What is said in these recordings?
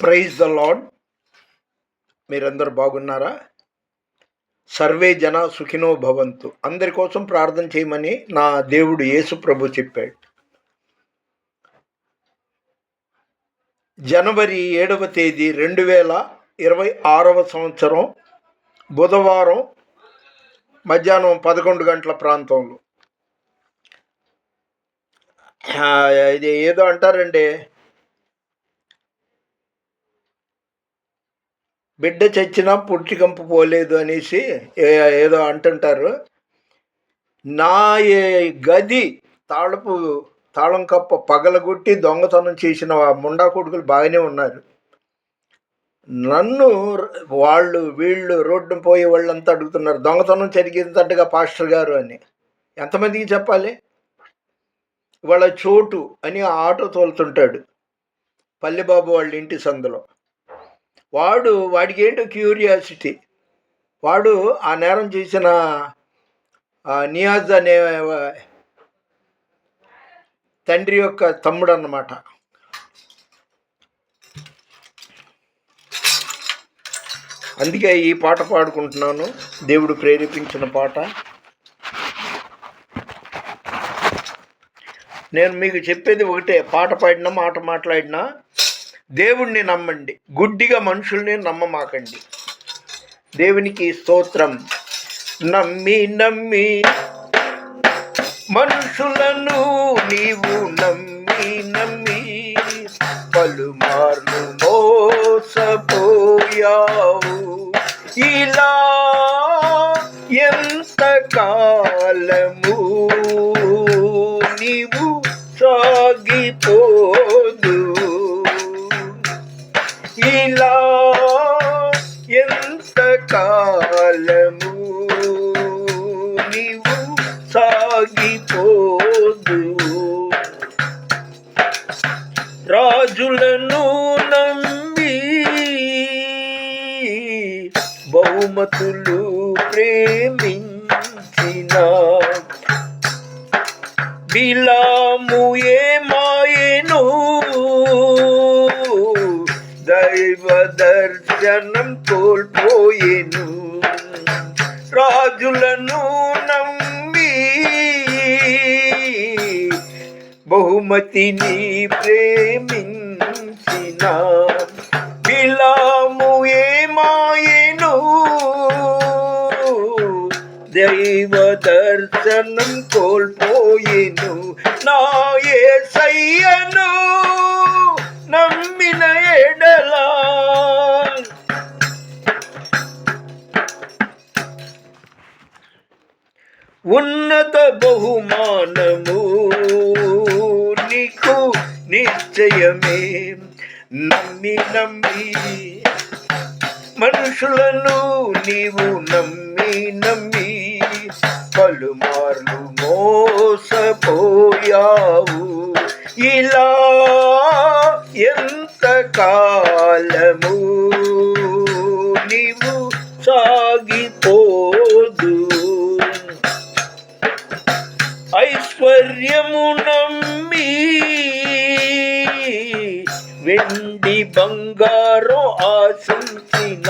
Praise the lord మీరందరూ బాగున్నారా? Survey జన సుఖినో భవంతు. అందరి కోసం ప్రార్థన చేయమని నా దేవుడు యేసు ప్రభు చెప్పాడు. జనవరి ఏడవ తేదీ రెండు వేల ఇరవై ఆరవ సంవత్సరం బుధవారం మధ్యాహ్నం పదకొండు గంటల ప్రాంతంలో. ఇది ఏదో అంటారండి బిడ్డ చచ్చినా పుట్టికంపు పోలేదు అనేసి ఏ- ఏదో అంటుంటారు. నా ఏ- గది తాళపు తాళం కప్ప పగలగొట్టి దొంగతనం చేసిన ముండా కొడుకులు బాగానే ఉన్నారు. నన్ను వాళ్ళు వీళ్ళు రోడ్డు పోయే వాళ్ళంతా అడుగుతున్నారు. దొంగతనం జరిగిందంటగా పాస్టర్ గారు అని. ఎంతమందికి చెప్పాలి? వాళ్ళ చోటు అని ఆటో తోలుతుంటాడు. పల్లెబాబు వాళ్ళ ఇంటి సందులో. వాడు వాడికి ఏంటో క్యూరియాసిటీ. వాడు ఆ నేరం చేసిన నియాజ్ అనే తండ్రి యొక్క తమ్ముడు అన్నమాట అందుకే ఈ పాట పాడుకుంటున్నాను. దేవుడు ప్రేరేపించిన పాట. నేను మీకు చెప్పేది ఒకటే పాట పాడినా మాట మాట్లాడినా దేవుణ్ణి నమ్మండి. గుడ్డిగా మనుషుల్ని నమ్మమాకండి. దేవునికి స్తోత్రం. నమ్మి నమ్మి మనుషులను నీవు నమ్మి నమ్మి పలుమార్లు మోసపోయావు. ఇలా ఎంత కాలము నీవు సాగిపోదు? ఇలా ఎంత కాలము నీవు సాగిపోదు రాజులను నమ్మి బహుమతులు ప్రేమి దైవ దర్శనం కోల్పోయేను. రాజులను నమ్మి బహుమతిని ప్రేమించిన బిలాము ఏమాయను. దైవ దర్శనం కోల్పోయేను నా యేసయ్యను నమ్మిన ఎడలా ఉన్నత బహుమానము. నీకు నిశ్చయమే. నమ్మి నమ్మి. మనుషులను నీవు నమ్మి నమ్మి. పలుమార్లు మోసపోయావు. ఇలా ఎంత కాలము నీవు సాగిపో కార్యము నమ్మి వెండి బంగారం ఆశించిన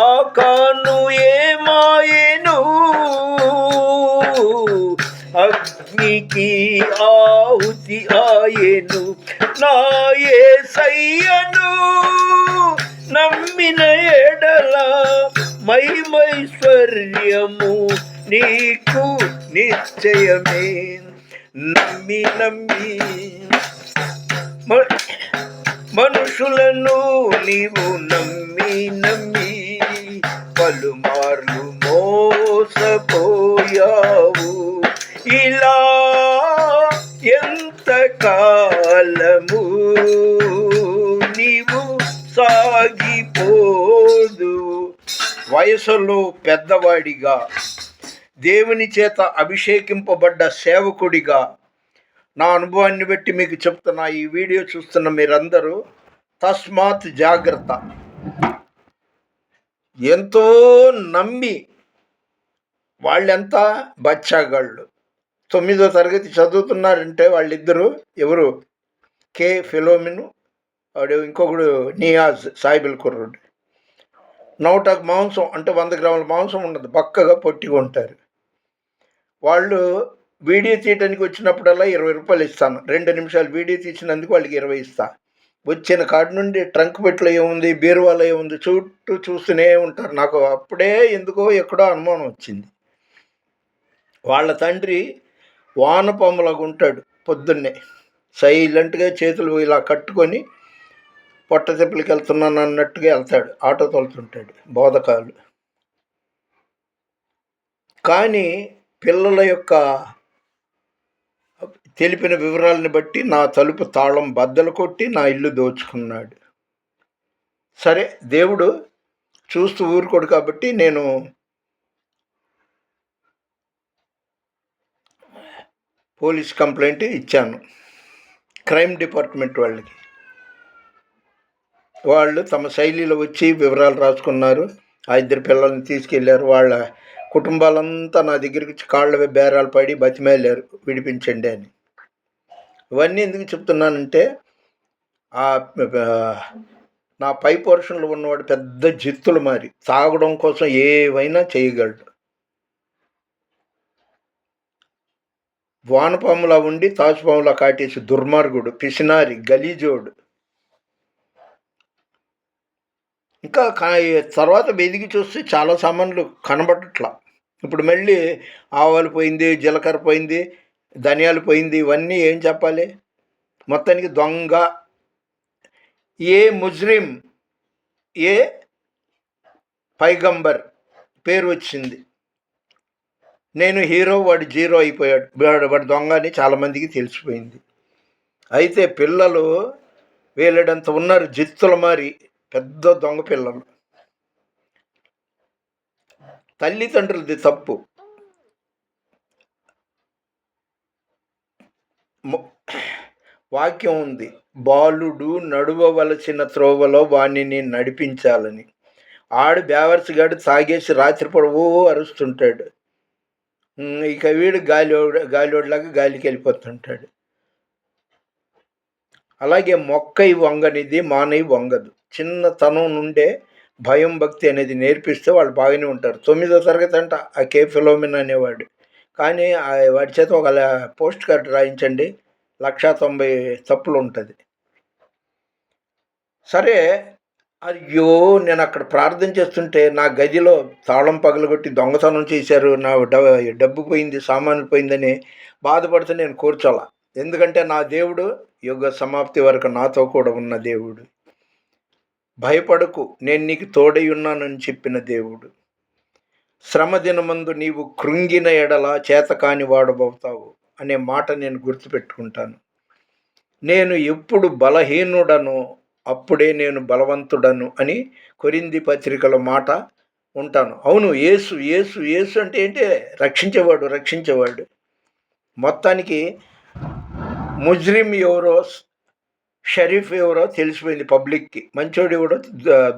ఆకాను ఏమాయను? అగ్నికి ఆహుతి ఆయను. నా సయ్యను నమ్మిన ఎడల మైమైశ్వర్యము నీకు నిశ్చయమే. నమ్మి నమ్మి. మనుషులను నీవు నమ్మి నమ్మి. పలుమార్లు మోసపోయావు. ఇలా ఎంత కాలము నీవు సాగిపోదు. వయసులో పెద్దవాడిగా దేవుని చేత అభిషేకింపబడ్డ సేవకుడిగా నా అనుభవాన్ని బట్టి మీకు చెప్తున్నా ఈ వీడియో చూస్తున్న మీరందరూ తస్మాత్ జాగ్రత్త. ఎంతో నమ్మి వాళ్ళెంత బచ్చాగాళ్ళు. తొమ్మిదో తరగతి చదువుతున్నారంటే వాళ్ళిద్దరూ ఎవరు? కే. ఫిలోమిను వాడు ఇంకొకడు నియాజ్ సాయిబుల్ కుర్రుడు. నూట మాంసం అంటే వంద గ్రాముల మాంసం ఉండదు బక్కగా పొట్టిగా ఉంటారు. వాళ్ళు వీడియో తీయడానికి వచ్చినప్పుడల్లా ఇరవై రూపాయలు ఇస్తాను. రెండు నిమిషాలు వీడియో తీసినందుకు వాళ్ళకి ఇరవై ఇస్తా. వచ్చిన కాడి నుండి ట్రంక్ పెట్లో ఏముంది బీరువాలో ఏముంది చుట్టూ చూస్తూనే ఉంటారు. నాకు అప్పుడే ఎందుకో ఎక్కడో అనుమానం వచ్చింది. వాళ్ళ తండ్రి వానపాములాగా ఉంటాడు పొద్దున్నే. సైలెంట్గా చేతులు ఇలా కట్టుకొని పొట్ట తిప్పలకి వెళ్తున్నాను అన్నట్టుగా వెళ్తాడు. ఆటో తోలుతుంటాడు బోధకాలు కానీ పిల్లల యొక్క తెలిపిన వివరాలను బట్టి నా తలుపు తాళం బద్దలు కొట్టి నా ఇల్లు దోచుకున్నాడు. సరే దేవుడు చూస్తూ ఊరుకోడు కాబట్టి నేను పోలీస్ కంప్లైంట్ ఇచ్చాను. క్రైమ్ డిపార్ట్మెంట్ వాళ్ళకి. వాళ్ళు తమ శైలిలో వచ్చి వివరాలు రాసుకున్నారు. ఆ ఇద్దరు పిల్లల్ని తీసుకెళ్ళారు వాళ్ళ కుటుంబాలంతా నా దగ్గరికి కాళ్ళ బేరాలు పడి బతిమేలారు విడిపించండి అని. ఇవన్నీ ఎందుకు చెప్తున్నానంటే ఆ నా పై పోర్షన్లో ఉన్నవాడు పెద్ద జిత్తులు మారి తాగడం కోసం ఏవైనా చేయగలడు. వానపాములా ఉండి తాజుపాములా కాటేసి దుర్మార్గుడు పిసినారి గలీజోడు ఇంకా తర్వాత వెదిగి చూస్తే చాలా సామాన్లు కనబడట్లా. ఇప్పుడు మళ్ళీ ఆవాలు పోయింది జీలకర్ర పోయింది ధనియాలు పోయింది ఇవన్నీ ఏం చెప్పాలి? మొత్తానికి దొంగ. ఏ ముజ్రిం ఏ పైగంబర్ పేరు వచ్చింది. నేను హీరో వాడు జీరో అయిపోయాడు. వాడు వాడు దొంగ అని చాలామందికి తెలిసిపోయింది. అయితే పిల్లలు వేలడంత ఉన్నారు జిత్తుల మారి. పెద్ద దొంగ పిల్లలు. తల్లిదండ్రులది తప్పు. వాక్యం ఉంది. బాలుడు నడువవలసిన త్రోవలో వాణ్ణి నడిపించాలని. ఆడు బేవర్సిగాడు తాగేసి రాత్రిపూట ఓ అరుస్తుంటాడు. ఇక వీడు గాలి గాలిలాగా గాలికి వెళ్ళిపోతుంటాడు. అలాగే మొక్కై వంగనిది మానవి వంగదు. చిన్నతనం నుండే భయం భక్తి అనేది నేర్పిస్తే వాళ్ళు బాగానే ఉంటారు. తొమ్మిదో తరగతి అంట ఆ కే ఫిలోమిన్ అనేవాడు. కానీ వాడి చేత ఒక పోస్ట్ కార్డ్ రాయించండి. లక్షా తొంభై తప్పులు ఉంటుంది. సరే అయ్యో నేను అక్కడ ప్రార్థన చేస్తుంటే నా గదిలో తాళం పగలగొట్టి దొంగతనం చేశారు. నా డబ్బు పోయింది సామాన్లు పోయిందని బాధపడితే నేను కూర్చోాల. ఎందుకంటే నా దేవుడు యుగ సమాప్తి వరకు నాతో కూడా ఉన్న దేవుడు. భయపడకు నేను నీకు తోడై ఉన్నానని చెప్పిన దేవుడు. శ్రమ దినమందు నీవు కృంగిన ఎడల చేతకాని వాడబోతావు అనే మాట నేను గుర్తుపెట్టుకుంటాను. నేను ఎప్పుడు బలహీనుడను అప్పుడే నేను బలవంతుడను అని కొరింది పత్రికల మాట ఉంటాను. అవును ఏసు ఏసు ఏసు అంటే ఏంటి? రక్షించేవాడు రక్షించేవాడు. మొత్తానికి ముజ్రిం ఎవరో షరీఫ్ ఎవరో తెలిసిపోయింది పబ్లిక్కి మంచోడు ఎవడో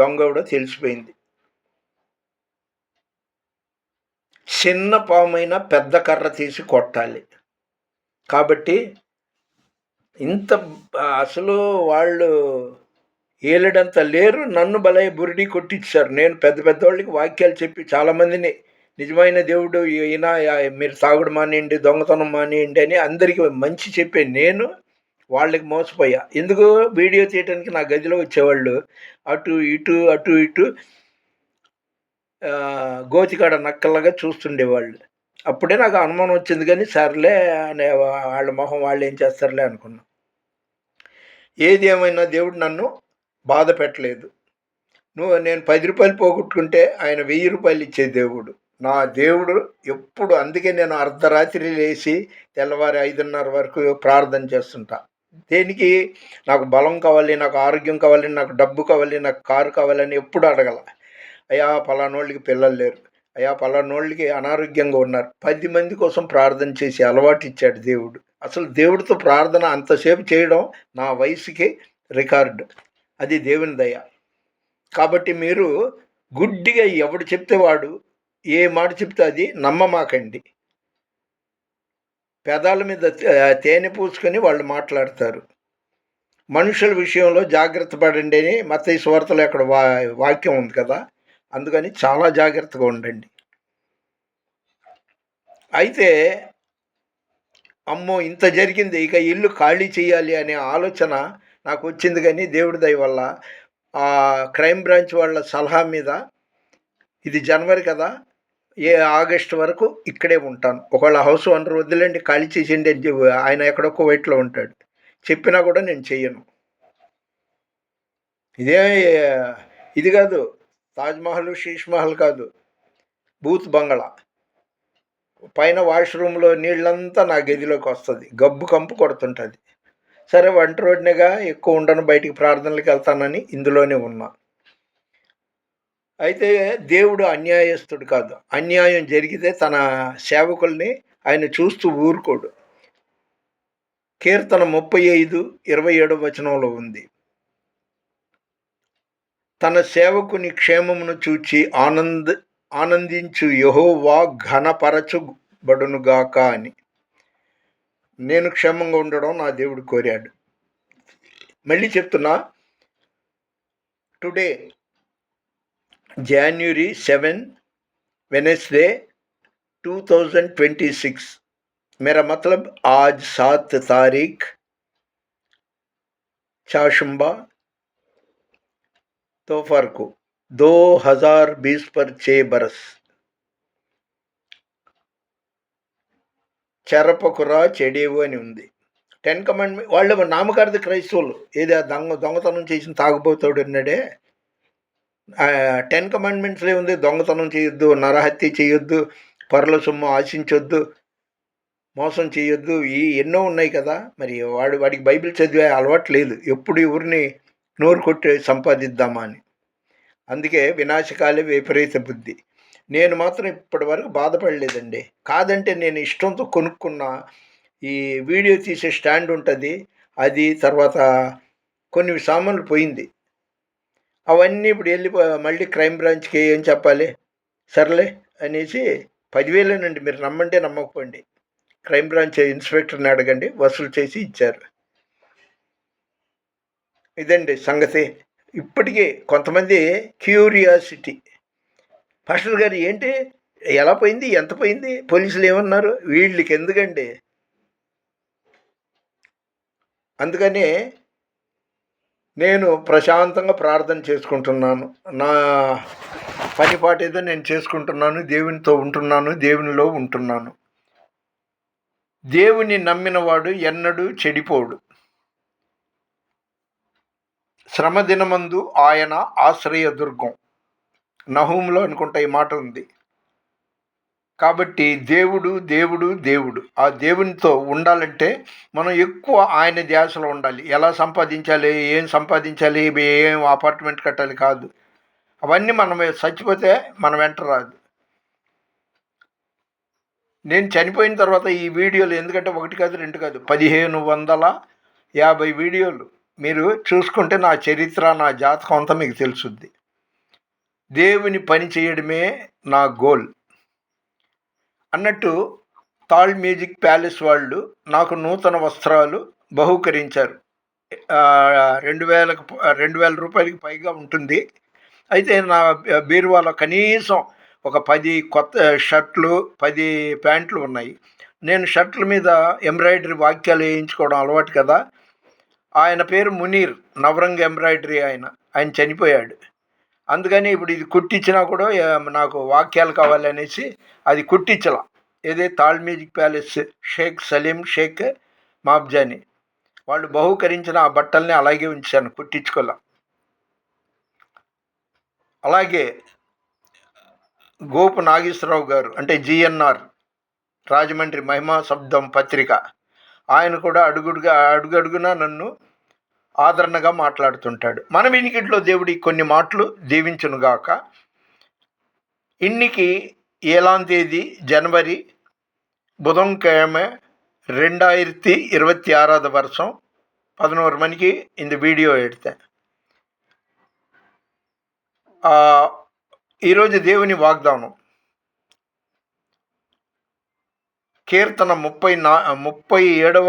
దొంగ ఎవడో తెలిసిపోయింది. చిన్న పామైన పెద్ద కర్ర తీసి కొట్టాలి. కాబట్టి ఇంత అసలు వాళ్ళు ఏలడంత లేరు నన్ను బలై బురిడి కొట్టించారు. నేను పెద్ద పెద్దవాళ్ళకి వాక్యాలు చెప్పి చాలామందిని నిజమైన దేవుడు ఈయన మీరు తాగుడు మానేయండి దొంగతనం మానేయండి అని అందరికీ మంచి చెప్పే నేను వాళ్ళకి మోసపోయా. ఎందుకు వీడియో తీయటానికి నా గదిలో వచ్చేవాళ్ళు? అటు ఇటు అటు ఇటు గోతికాడ నక్కల్లాగా చూస్తుండేవాళ్ళు. అప్పుడే నాకు అనుమానం వచ్చింది కానీ సర్లే అనే వాళ్ళ మొహం వాళ్ళు ఏం చేస్తారులే అనుకున్నా. ఏది ఏమైనా దేవుడు నన్ను బాధ పెట్టలేదు. నువ్వు నేను పది రూపాయలు పోగొట్టుకుంటే ఆయన వెయ్యి రూపాయలు ఇచ్చే దేవుడు. నా దేవుడు ఎప్పుడు అందుకే నేను అర్ధరాత్రి లేచి తెల్లవారి ఐదున్నర వరకు ప్రార్థన చేస్తుంటా. దేనికి? నాకు బలం కావాలి నాకు ఆరోగ్యం కావాలి నాకు డబ్బు కావాలి నాకు కారు కావాలని ఎప్పుడు అడగల. అయ్యా పలానోళ్ళకి పిల్లలు లేరు. అయ్యా పలానోళ్ళకి అనారోగ్యంగా ఉన్నారు. పది మంది కోసం ప్రార్థన చేసి అలవాటు ఇచ్చాడు దేవుడు. అసలు దేవుడితో ప్రార్థన అంతసేపు చేయడం నా వయసుకి రికార్డు. అది దేవుని దయ. కాబట్టి మీరు గుడ్డిగా ఎవడు చెప్తే వాడు ఏ మాట చెప్తే అది నమ్మమాకండి. పెదాల మీద తేనె పూసుకొని వాళ్ళు మాట్లాడతారు. మనుషుల విషయంలో జాగ్రత్త పడండి అని మత సువార్తలో అక్కడ వా వాక్యం ఉంది కదా అందుకని చాలా జాగ్రత్తగా ఉండండి. అయితే అమ్మో ఇంత జరిగింది ఇక ఇల్లు ఖాళీ చేయాలి అనే ఆలోచన నాకు వచ్చింది కానీ దేవుడి దయ వల్ల ఆ క్రైమ్ బ్రాంచ్ వాళ్ళ సలహా మీద ఇది జనవరి కదా ఏ ఆగస్ట్ వరకు ఇక్కడే ఉంటాను. ఒకవేళ హౌస్ ఓనర్ వద్దులేండి ఖాళీ చేసేయండి అని చెప్పి ఆయన ఎక్కడో కువైట్లో ఉంటాడు. చెప్పినా కూడా నేను చెయ్యను. ఇదే ఇది కాదు తాజ్మహల్ శీష్ మహల్ కాదు బూత్ బంగళా పైన వాష్రూమ్లో నీళ్ళంతా నా గదిలోకి వస్తుంది గబ్బు కంపు కొడుతుంటుంది. సరే వంట రోడ్నేగా ఎక్కువ ఉండను బయటికి ప్రార్థనలకు వెళ్తానని ఇందులోనే ఉన్నా. అయితే దేవుడు అన్యాయస్తుడు కాదు. అన్యాయం జరిగితే తన సేవకుల్ని ఆయన చూస్తూ ఊరుకోడు. కీర్తన ముప్పై ఐదు ఇరవై ఏడు వచనంలో ఉంది. తన సేవకుని క్షేమమును చూచి ఆనంద ఆనందించు యహోవా ఘనపరచుబడునుగాక అని. నేను క్షేమంగా ఉండడం నా దేవుడు కోరాడు. మళ్ళీ చెప్తున్నా today January seven Wednesday two thousand twenty six मेरा मतलब आज सात तारीख चाशुम्बा दोपहर को दो हजार बीस पर छः बरस చెరపకురా చెడేవు అని ఉంది టెన్ కమాండ్మెంట్ వాళ్ళు నామకార్థ క్రైస్తవులు ఏది ఆ దొంగ దొంగతనం చేసిన తాగుబోతాడు అన్నాడే టెన్ కమాండ్మెంట్స్లో ఉంది. దొంగతనం చేయొద్దు నరహత్య చేయొద్దు పరుల సొమ్ము ఆశించొద్దు మోసం చేయొద్దు. ఈ ఎన్నో ఉన్నాయి కదా. మరి వాడు వాడికి బైబిల్ చదివే అలవాటు లేదు. ఎప్పుడు ఎవరిని నోరు కొట్టి సంపాదిద్దామా అని. అందుకే వినాశకాలే విపరీత బుద్ధి. నేను మాత్రం ఇప్పటి వరకు బాధపడలేదండి. కాదంటే నేను ఇష్టంతో కొనుక్కున్న ఈ వీడియో తీసే స్టాండ్ ఉంటుంది. అది తర్వాత కొన్ని సామాన్లు పోయింది. అవన్నీ ఇప్పుడు వెళ్ళిపో మళ్ళీ క్రైమ్ బ్రాంచ్కి ఏం చెప్పాలి? సర్లే అనేసి పదివేలేనండి మీరు నమ్మంటే నమ్మకపోండి. క్రైమ్ బ్రాంచ్ ఇన్స్పెక్టర్ని అడగండి వసూలు చేసి ఇచ్చారు. ఇదండి సంగతి. ఇప్పటికీ కొంతమంది క్యూరియాసిటీ. పాస్టర్ గారు ఏంటి? ఎలా పోయింది? ఎంత పోయింది? పోలీసులు ఏమన్నారు? వీళ్ళకి ఎందుకండి? అందుకని నేను ప్రశాంతంగా ప్రార్థన చేసుకుంటున్నాను. నా పనిపాటు ఏదో నేను చేసుకుంటున్నాను దేవునితో ఉంటున్నాను దేవునిలో ఉంటున్నాను. దేవుని నమ్మినవాడు ఎన్నడూ చెడిపోడు. శ్రమ దినమందు ఆయన ఆశ్రయ దుర్గం నహూంలో అనుకుంటా ఈ మాట ఉంది కాబట్టి దేవుడు దేవుడు దేవుడు. ఆ దేవునితో ఉండాలంటే మనం ఎక్కువ ఆయన ధ్యాసలో ఉండాలి. ఎలా సంపాదించాలి ఏం సంపాదించాలి ఏం అపార్ట్మెంట్ కట్టాలి కాదు. అవన్నీ మనం చచ్చిపోతే మనం వెంట రాదు. నేను చనిపోయిన తర్వాత ఈ వీడియోలు ఎందుకంటే ఒకటి కాదు రెండు కాదు పదిహేను వందల యాభై వీడియోలు మీరు చూసుకుంటే నా చరిత్ర నా జాతకం అంతా మీకు తెలుసుద్ది. దేవుని పని చేయడమే నా గోల్ అన్నట్టు తాళ్ మ్యూజిక్ ప్యాలెస్ వాళ్ళు నాకు నూతన వస్త్రాలు బహుకరించారు. రెండు వేలకు రెండు వేల రూపాయలకి పైగా ఉంటుంది. అయితే నా బీరువాలో కనీసం ఒక పది కొత్త షర్ట్లు పది ప్యాంట్లు ఉన్నాయి. నేను షర్ట్ల మీద ఎంబ్రాయిడరీ వాక్యాలు వేయించుకోవడం అలవాటు కదా. ఆయన పేరు మునీర్ నవరంగ్ ఎంబ్రాయిడరీ ఆయన. ఆయన చనిపోయాడు. అందుకని ఇప్పుడు ఇది కుట్టించినా కూడా నాకు వాక్యాలు కావాలనేసి అది కుట్టించలా. ఏదే తాళ్ మ్యూజిక్ ప్యాలెస్ షేక్ సలీం షేక్ మాబ్జాని. వాళ్ళు బహుకరించిన ఆ బట్టల్ని అలాగే ఉంచాను కుట్టించుకోలే. అలాగే గోపు నాగేశ్వరరావు గారు అంటే జిఎన్ఆర్ రాజమండ్రి మహిమా శబ్దం పత్రిక ఆయన కూడా అడుగుడుగా అడుగడుగునా నన్ను ఆదరణగా మాట్లాడుతుంటాడు. మన వినికిట్లో దేవుడి కొన్ని మాటలు దీవించునుగాక. ఇన్నికి ఏలాం తేదీ జనవరి బుధం కేమే రెండాయిరతి ఇరవై ఆరవ వర్షం పదనోరు మందికి ఇందు వీడియో ఎడితే. ఈరోజు దేవుని వాగ్దానం. కీర్తన ముప్పై నా ముప్పై ఏడవ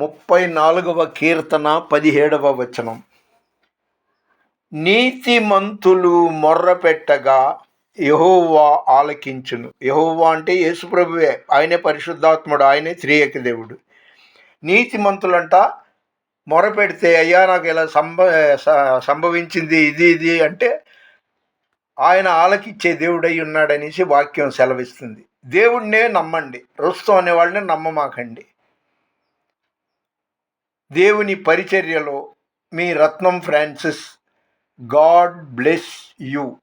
ముప్పై నాలుగవ కీర్తన పదిహేడవ వచనం. నీతిమంతులు మొర్రపెట్టగా యహోవా ఆలకించును. యహోవా అంటే యేసుప్రభువే. ఆయనే పరిశుద్ధాత్ముడు ఆయనే త్రియక దేవుడు. నీతిమంతులంట మొరపెడితే అయ్యా నాకు ఇలా సంభ స- సంభవించింది ఇది ఇది అంటే ఆయన ఆలకిచ్చే దేవుడై ఉన్నాడనేసి వాక్యం సెలవిస్తుంది. దేవుడినే నమ్మండి. రుస్తం అనే వాళ్ళని నమ్మమాకండి. దేవుని పరిచర్యలో మీ Ratnam Francis God bless you.